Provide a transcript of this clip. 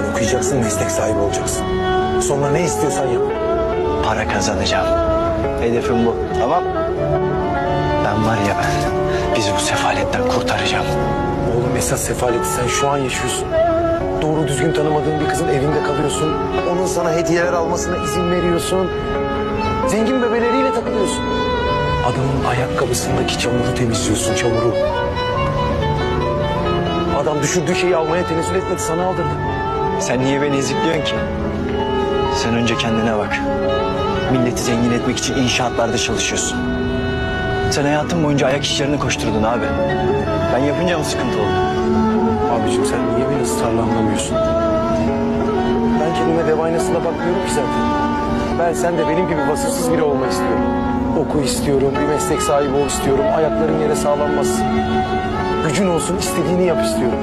Üniversitede okuyacaksın, meslek sahibi olacaksın. Sonra ne istiyorsan yap. Para kazanacağım. Hedefim bu. Tamam. Ben var ya ben. Bizi bu sefaletten kurtaracağım. Oğlum esas sefaleti sen şu an yaşıyorsun. Doğru düzgün tanımadığın bir kızın evinde kalıyorsun. Onun sana hediyeler almasına izin veriyorsun. Zengin bebeleriyle takılıyorsun. Adamın ayakkabısındaki çamuru temizliyorsun, çamuru. Adam düşürdüğü şeyi almaya tenezzül etmedi, sana aldırdı. Sen niye beni ezikliyorsun ki? Sen önce kendine bak. Milleti zengin etmek için inşaatlarda çalışıyorsun. Sen hayatın boyunca ayak işlerini koşturdun abi. Ben yapınca mı sıkıntı oldu? Abicim sen niye beni ısrarla anlamıyorsun? Ben kendime dev aynasına bakmıyorum ki zaten. Ben sen de benim gibi vasıfsız biri olmak istiyorum. Oku istiyorum, bir meslek sahibi ol istiyorum. Ayakların yere sağlam bassın. Gücün olsun, istediğini yap istiyorum.